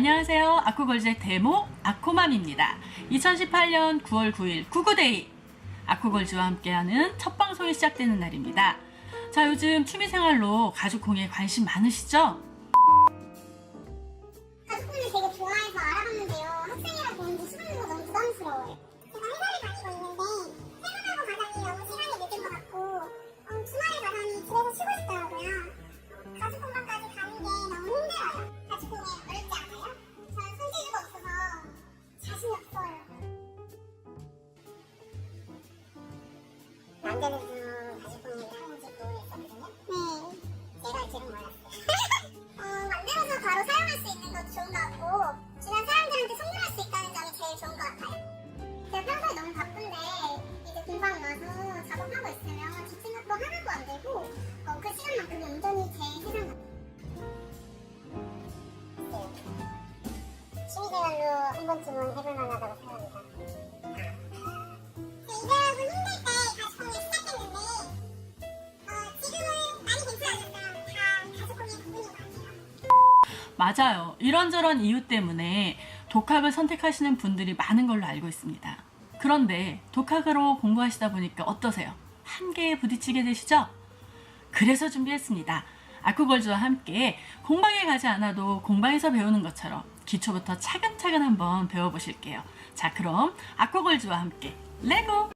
안녕하세요. 아쿠걸즈의 데모 아코맘입니다. 2018년 9월 9일 구구데이 아쿠걸즈와 함께하는 첫 방송이 시작되는 날입니다. 자, 요즘 취미생활로 가죽 공예에 관심 많으시죠? 가족분을 되게 좋아해서 알아봤는데요. 학생이라 그런지 수강료가 너무 부담스러워요. 제가 회사를 다니고 있는데 퇴근하고 가자니 너무 시간이 늦은 것 같고 어, 주말에 가자니 집에서 쉬고 싶더라고요. 가족 공간까지 가는 게 너무 힘들어요. 가족 공예 네. 제가 할 줄은 몰랐어요. 어, 어, 그한 번쯤은 해볼 맞아요. 이런저런 이유 때문에 독학을 선택하시는 분들이 많은 걸로 알고 있습니다. 그런데 독학으로 공부하시다 보니까 어떠세요? 한계에 부딪히게 되시죠? 그래서 준비했습니다. 아쿠걸즈와 함께 공방에 가지 않아도 공방에서 배우는 것처럼 기초부터 차근차근 한번 배워보실게요. 자, 그럼 아쿠걸즈와 함께 레고!